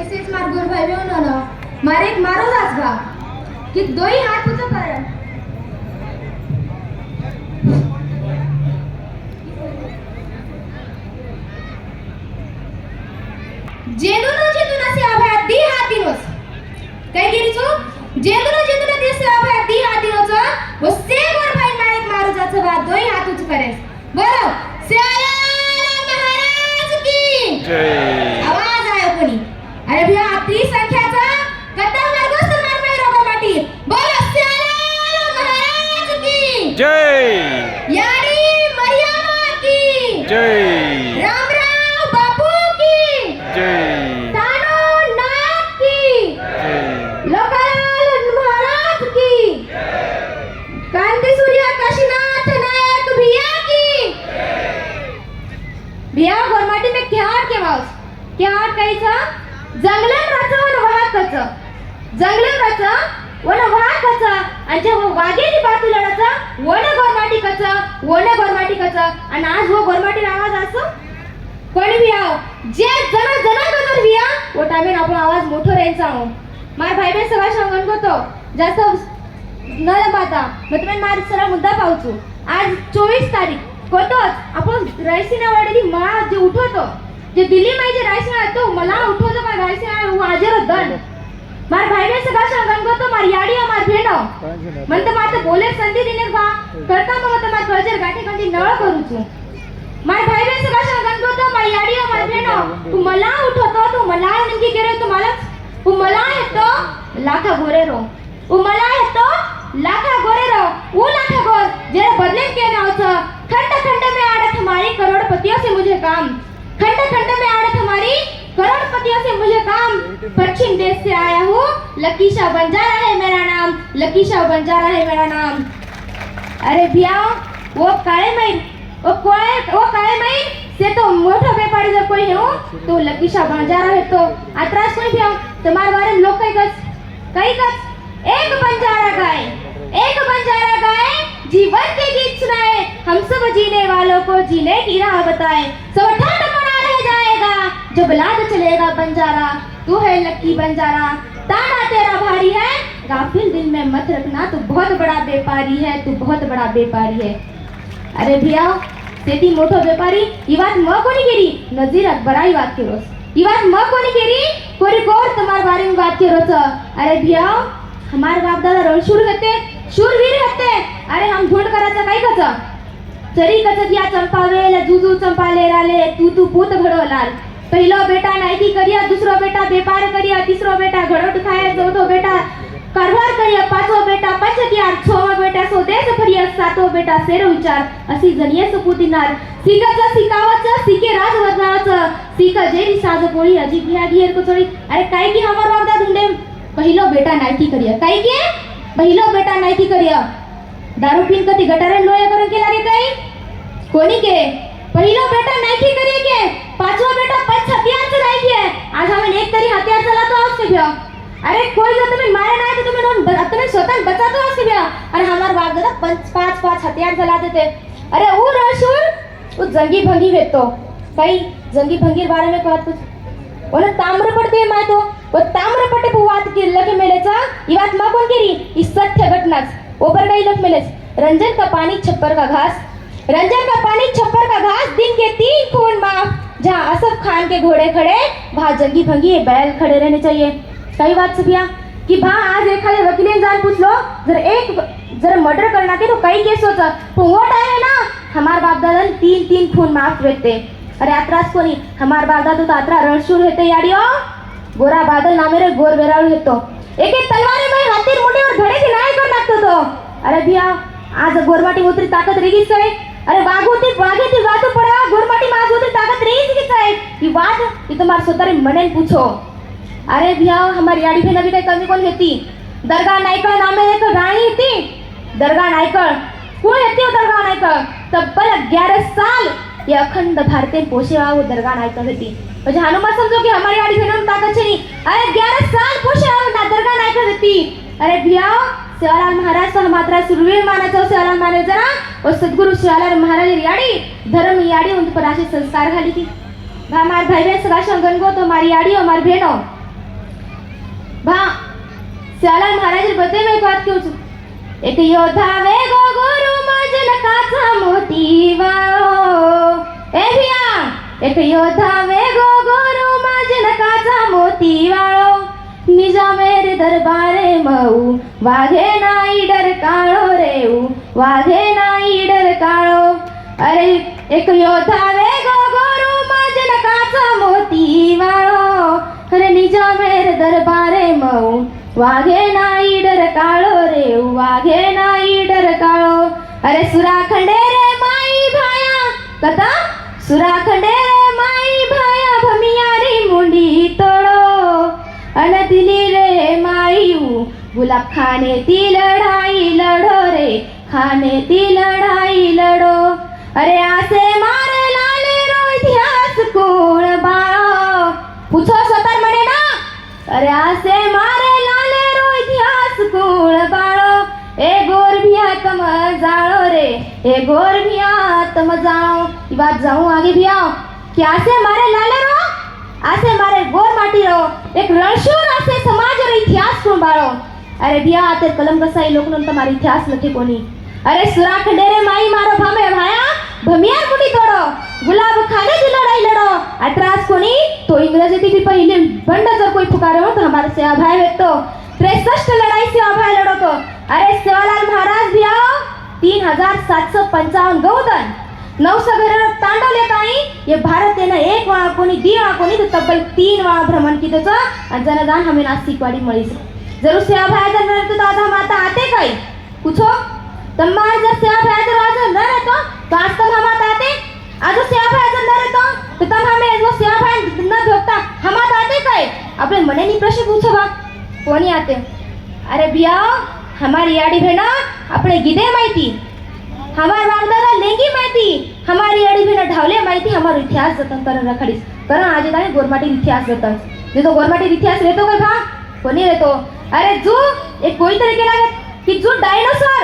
SS માર ગુરભાઈ બહેનોનો મારે એક મારો જ આસવા કે દોઈ હાથ ઊંચો કરે જેદુનો જેદુનો સે અભ્યા દી હાતીનોસ કઈ ગીરી છો જેદુનો જેદુનો દી સે અભ્યા દી હાતીનોસ વો સે ગુરભાઈ મારે એક મારો જ આસવા દોઈ હાથ ઊંચો કરે બોલો સે આલા મહારાજ કી જય अरे ओने गोरमाटी कच आणि आज हो गोरमाटी आवाज असो? कोणी भी आओ जे जन जन करतो भी आ वो टाइम आपण आवाज मोठो रेंचा हो माय भाई बे सगळा सांगणको तो जास्त न दबाता मग तुम्ही मार सरा मुद्दा पावचो आज चोवीस तारीख. कोतोच. आपण रायसीना वाडली मा जे उठवतो. जे दिल्ली माहिती रायसीना तो मला उठवतो पण रायसीना हाजर दंड માર ભાઈને સગા સંગંગો તો માર યાડી અમાર ભેડો મન તો માર તો બોલે સંધી દિને વા કરતા મો તમાર કજર ગાટી ગાટી નળ કરું છું માર ભાઈને સગા સંગંગો તો માર યાડી અમાર ભેડો તું મલા ઉઠો તો તું મલા નિમકી કેરે તું માલક તું મલા હે તો લાખા ગોરે રો તું મલા હે તો લાખા ગોરે રો ऊ लाखा गोर जेरे बदले के ना हो ठंड ठंड में आ रहा तुम्हारी करोड़पतियों से मुझे काम पश्चिम देश से आया हूँ। लकीशा बंजारा है मेरा नाम। लकीशा बंजारा है मेरा नाम। अरे भैया, वो काळे मैन वो कोळे वो काळे मैन से तो मोठो व्यापारी जर कोई हो। तो लकीशा बंजारा है तो आत्रास कोई भैया तुम्हारे बारे में लोग कई कस कई कस एक बंजारा गाय, एक बंजारा गाय जीवन के गीत सुनाए। हम सब जीने वालों को जीने की राह बताए। सब ठंड पड़ा रह जाएगा, जब लाद चलेगा बंजारा। तू है लक्की बंजारा ताना तेरा भारी है। गाफिल दिल में मत रखना तू बहुत बड़ा व्यापारी है तू बहुत बड़ा व्यापारी है। अरे भैया तेती मोठो व्यापारी ही बात म कोणी केली अकबरा बराई बात केलोस ही बात म कोणी केली कोरी गौर तुम्हार बारे में बात केलोस अरे भैया हमारे बाप दादा रणशूर होते शूरवीर होते। अरे हम ढूंढ करायचं काय कसा चरी कचत या चंपावेल जुजू चंपाले राले तू तू पूत घडवलाल पहिलो बेटा नाइकी करिया दुसरो बेटा व्यापार करिया तिसरो बेटा घडोट खाया चौथो बेटा कारभार करिया पाचवो बेटा पंचतियार छवो बेटा स्वदेश फरिया सातो बेटा सेरो विचार अशी जणिये सुपुतीनार सिकाचं सिकावाचं सिके राज वजनावाचं सिक जेरी साज पोळी अजी घिया को कुचोळी. अरे काई की हमार वागदा धुंडे? पहिलो बेटा नाइकी करिया. काई के? पहिलो बेटा नाइकी करिया. दारू पीन कती गटारे लोया करून के लागे काही? कोनी के? पहिलो बेटा नाइकी करिए के पंच हथियार चलाई के आज हमें एक तरी हथियार चलातो आहोत के भैया अरे कोई जो तुम्हें मारे ना है तो तुम्हें नोन ब- तुम्हें स्वतः बचातो आहोत के भैया अरे हमारे बाप दादा पंच पांच पांच हथियार चला देते अरे वो रसूल वो जंगी भंगी भेटतो. काही जंगी भंगी बारे में कहत कुछ बोले ताम्र पडते माय तो वो ताम्र पटे पो वात के लगे मेलेचा ये बात मा कौन केरी ही सत्य घटना ऊपर कई लग मेलेच. रंजन का पानी छप्पर का घास? रंजन का पानी छप्पर का घास? दिन के तीन खून माफ. जहाँ असफ खान के घोड़े खड़े वहाँ जंगी भंगी बैल खड़े रहने चाहिए। कई बात सभिया कि भा आज एखाद्या वकिले जान पूछ लो जर एक जर मर्डर करना के तो कई केस होता पण वो टाइम है ना? हमार बाप दादा ने तीन तीन खून माफ भेटते. अरे अत्रास कोनी हमार बाप दादा तो आतरा रणशूर हेते याडियो? गोरा बादल नामे रे गोर बेराळ हेतो. एक एक तलवार में हातीर मुठीवर घडे की नाही कर लागतो तो. अरे भैया आज गोरमाटी उतरी ताकद रेगीच काय अरे वाघ होती वाघेती वातो पडा गोरमाटी माग होती ताकत रेगीच की काय ही बात ही तुम्हार सोतारे मने पूछो. अरे भैया हमारी याडी भी नवी काही कमी कोण हेती? दरगाह नायकळ नामे एक राणी हेती. दरगा नायकळ कोण येते हो दरगा दरगाह नायकळ तब्बल ग्यारह साल ये अखंड भारतीय पोशेवा वो दरगा नायकळ होती. म्हणजे हनुमान समजो की हमारी गाड़ी से ताकत चली अरे ग्यारह साल पोशेवा ना दरगा नायकळ होती. अरे भिया सेवालाल महाराज सह मात्रा सुरवीर मानाचा सेवालाल महाराज जरा. और सद्गुरु सेवालाल महाराज याडी धर्म याडी उन पर आशे संस्कार घाली की भा मार भाई बहन सगा शंगन गो तो मारी याडी और मार बहनो भा सेवालाल महाराज बते में बात क्यों એક યોધા વેગો ગુરુ મજન કાથા મોતી વાળો. એ ભિયા એક યોધા વેગો ગુરુ મજન કાથા મોતી વાળો. નિજા મેરે દરબારે મઉ, વાઘે ના ઈડર કાળો રેવું વાઘે ના ઈડર કાળો. અરે, એક યોધા વેગો ગુરુ મજન કાથા મોતી વાળો. અરે નિજા મેરે દરબારે મઉ वाघे नाही डर काळो रे वाघे नाही डर काळो. अरे सुराखंडे रे माई भाया कथा? सुराखंडे रे माई भाया भमियारी मुंडी तोडो. अन दिली रे माईऊ गुलाब खाने ती लढाई लढो रे खाने ती लढाई लढो. अरे आसे मारे लाले रोध्यास कोण बाळ. पुछो सतर म्हणे ना अरे आसे मारे मूळ बाळो ए गोर भियातम जाळो रे. ए गोर भियातम जाओ. बात जाऊ आगे भियाओ कि आसे मारे लाले रो? आसे मारे गोर माटी रो. एक रणशूर आसे समाज रो इतिहास को बाळो अरे भिया आते कलम कसाई लोक नंतर मारे इतिहास लखे कोनी. अरे सुराख डेरे माई मारो भामे भाया. भमियार कुटी तोडो. गुलाब खाने की लड़ाई लड़ो. अतरास कोनी तो इंग्रजी भी पहले बंड जर कोई पुकारे हो तो हमारे से अभाव व्यक्त त्रेसष्ट लढाई लडो लढवतो. अरे सेवालाल महाराज भी आओ तीन हजार सातशे पंचावन्न गौदन सौ घर तांडव लेता आई ये भारत ने एक वहा कोनी दी वहा कोनी तो तब्बल तीन वहा भ्रमण की तो आणि जन जान हमें नास्तिक वाडी मळी जरूर सेवा भाया जन रहते तो दादा माता आते काही. पूछो? तम्मार जर सेवा भाया जर आज न रहतो तो आज तक हम आता? आते आज सेवा भाया जर न रहतो तो तब हमें वो सेवा भाया न धोता हम आता आते काही अपने मने नहीं प्रश्न पूछवा કોની આતે અરે બિયા हमारी याडी भेना આપણે ગીધે माहिती हमार वागदादा लेंगी माहिती हमारी याडी भेना ढावले माहिती हमारो इतिहास जतन करण रखडीस कारण આજે તારે ગોરમાટી इतिहास जतन जे तो गोरमाटी इतिहास રહેતો કઈ ભા कोणी રહેતો अरे जो एक कोई तरह के लागत कि जो डायनोसॉर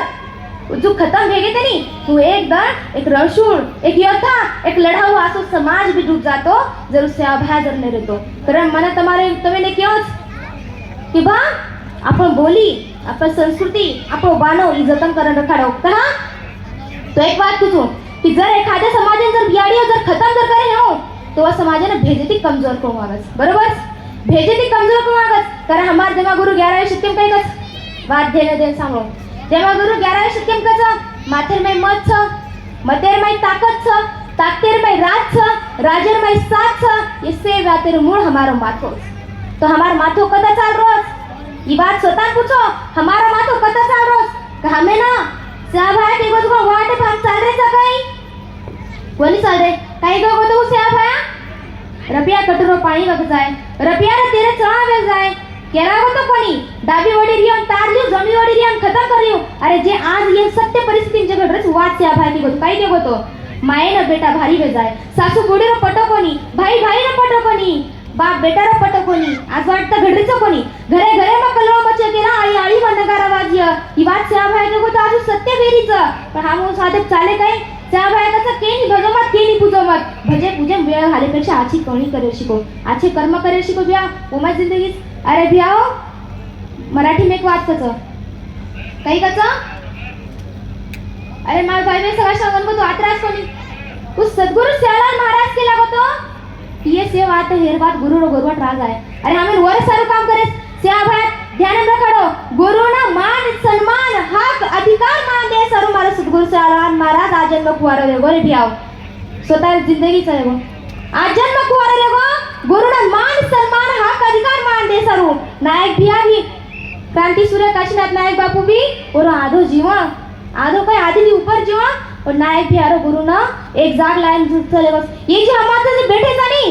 जो खत्म हो गए थे नहीं तू एक दर एक रणशूर एक योद्धा एक लढाऊ असो समाज भी डूब जातो जर उससे अभय जर नहीं रहतो कारण મને તમારે તમે ને કહો की बा आपण बोली आपण संस्कृती आपण बनव ही जतन करून रखाडव का तो एक वाद तुझो की जर एखाद्या समाजाने जर बियाडी जर खतम जर करे हो तो वा समाजाने भेजती कमजोर को मागस. बरोबर? भेजती कमजोर को मागस. कारण हमार देवा गुरु 11 शतकम काय कस? वाद देले दे सांगो देवा गुरु 11 शतकम कस? माथेर मै मत छ मतेर मै ताकत छ ताकतेर मै राज छ राजर मै साथ छ इससे वातेर मूळ हमारो माथो तो हमार माथो कता चाल रोज। ई बात सोता पूछो हमारा माथो कदा चाल रोज। का हमें ना सब है तेरे को वाटे पे हम चल रहे सकाई कोनी चल रहे काई गो तो उसे आप है रबिया कटरो पानी वग जाए रबिया रे तेरे चढ़ा वग जाए। केरा हो तो कोनी डाबी वडी रियन तार लियो जमी वडी रियन खत्म करियो अरे जे आज ये सत्य परिस्थिति जगह रस वाट से आप है के गोद काई के गोतो माये ना बेटा भारी वे जाए सासू बूढ़े रो पटो कोनी भाई भाई ना पटो कोनी। बाप बेटा रो पटो कोणी? आज वाटतं घडरीचं कोणी? घरे घरे मग कलवा मचे केला आई आळी मंडगारा वाज्य ही वाट चहा भाई के आज सत्य वेरीचं पण हा मग साधक चाले काय? त्या भायकाचा केनी भगवत केनी पूजवत. भजे पूजे वेळ घालेपेक्षा आची कवणी करे शिको? आचे कर्म करे शिको बिया? ओमा जिंदगी अरे बियाओ हो, मराठी में एक वाद कच काही कच? अरे मार भाई में सगळा सांगून बघतो आत्रास कोणी? उस सद्गुरु सियालाल महाराज केला बघतो टीए सेवा हेर बात गुरु रो गुरु राज आहे अरे हमें वर सारो काम करे सेवा भात ध्यान रखडो गुरु ना मान सन्मान हक अधिकार मान दे सरू मारे सद्गुरु सारान महाराज जन्म कुवारो रे गोरे भी स्वतः जिंदगी चा गो जन्म कुवारो रे गो गुरु ना मान सन्मान हक अधिकार मान दे सरू नायक भी आवी क्रांति सूर्य काशीनाथ नायक बापू भी और आधो जीवा आधो काय आधी ऊपर जीवा और नायक भी आरो गुरु ना एग्जाम लायल बस. ये जे हमारे से बैठे जानी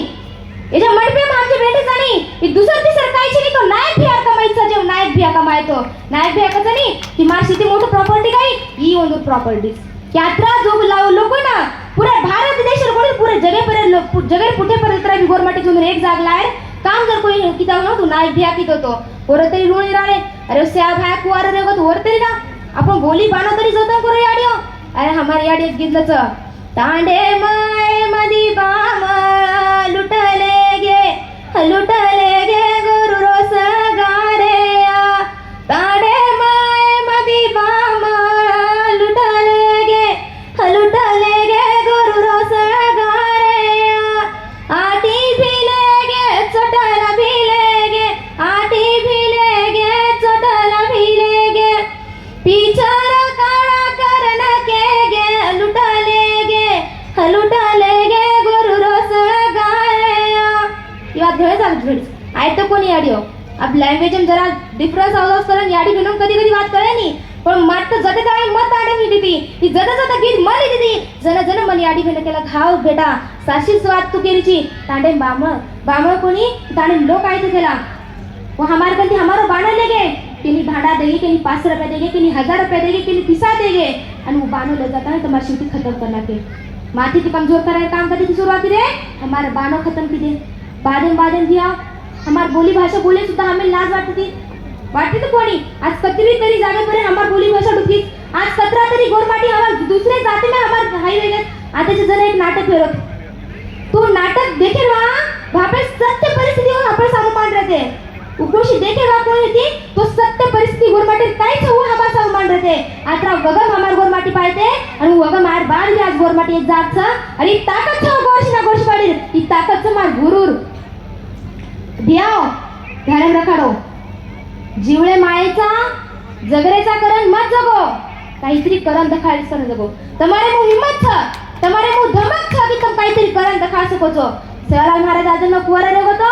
ये जे मन पे हम जो बैठे जानी ये दूसर भी सरकारी छे तो नायक भी आता माहीत जो नायक भी आता माहीत हो नायक भी आता जानी की मार्शी ती मोठं प्रॉपर्टी काय ही. ओन प्रॉपर्टी यात्रा जो लाव लोक ना पुरा भारत देश कोणी पुरे जगेपर्यंत लोक जगेर पुठे पर्यंत राहील गोरमाटी तुम्ही एक जाग लायर काम जर कोणी किता हो ना तू नायक भी आकित होतो कोरं तरी ऋण राहिले अरे स्या भाया कुवार रे वर तरी ना. आपण बोली बाणा तरी जतन करू याडियो. अरे हमारे याडी एक गिजलचं ತಾಂಡೆ ಮಾಯ ಮದಿ ಬಾಮ ಲುಟಲೆಗೆ ಲುಟಲೆಗೆ आहे तर कोणी याडी हो आप लँग्वेज जरा डिफरन्स आवाज करून याडी घेऊन कधी कधी बात करे नी पण मत जते जाई मत आडे मी दिदी. ती जत जत गीत मली दिदी. जन जन मन याडी घेऊन केला घाव बेटा. साशी स्वाद तू केलीची तांडे बामळ बामळ कोनी तांडे लोक आयते केला. वो हमारे गलती हमारो बाना लेगे किनी भाड़ा देंगे किन्हीं पाँच सौ रुपये देगे किनी हजार रुपये देगे किनी पिसा देगे और वो बानो ले जाता है तुम्हारी ड्यूटी खत्म करना के. माथी की कमजोर कराने काम करती थी शुरुआती रे हमारे बानो खत्म की दे. बादन बादन दिया. हमार बोली भाषा बोले सुद्धा हमें लाज वाटती. वाटते तो कोणी? आज कतरी तरी जागे पर हमार बोली भाषा डुकी आज कतरा तरी गोरमाटी हमार दूसरे जाती में हमार हाई गए आता जन एक नाटक फेरत तो नाटक देखे वहाँ वहाँ सत्य परिस्थिती और अपन सामू मान रहते. उपोषी देखे वहाँ कोई थी तो सत्य परिस्थिति गोरमाटी ताई से हुआ हमार सामू मान रहते. आता वगम हमार गोरमाटी पाळते आणि वगम मार बार भी आज गोरमाटी एक जात आणि ताकत छ गोरशी ना गोरशी पाडील ताकत से मार गुरूर. भियाओ धर्म रखाडो जिवळे मायेचा जगरेचा करण मत जगो. काहीतरी करण दखाय सर जगो. तमारे मु हिम्मत छ. तमारे मु धमक छ की तुम काहीतरी करण दखा सको छो. सेवाला महाराज आज न कुवारे रे होतो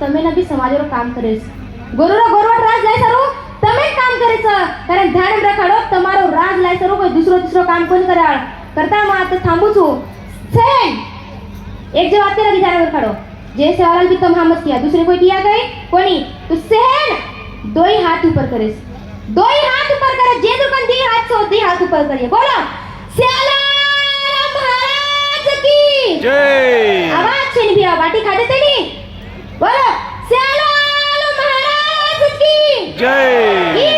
तमे नबी समाज रो काम करेस. गुरुरो गुरुवा राज लाय सरो. तमे काम करेस. कारण धर्म रखाडो तमारो राज लाय सरो. कोई दुसरो दुसरो काम कोण कराळ करता मा आता थांबू छु. सेन! एक जो आते रे धर्म रखाडो जैसे औरल भी तुम हमस किया दूसरे कोई किया गए कोनी तो सहन दो ही हाथ ऊपर करे। दो ही हाथ ऊपर करे जेदु कन दी हाथ से दी हाथ ऊपर करिए बोलो सियालाम महाराज की। जय। आवाज से नहीं भी बाटी खाते थे नहीं? बोलो सियालाम महाराज की। जय।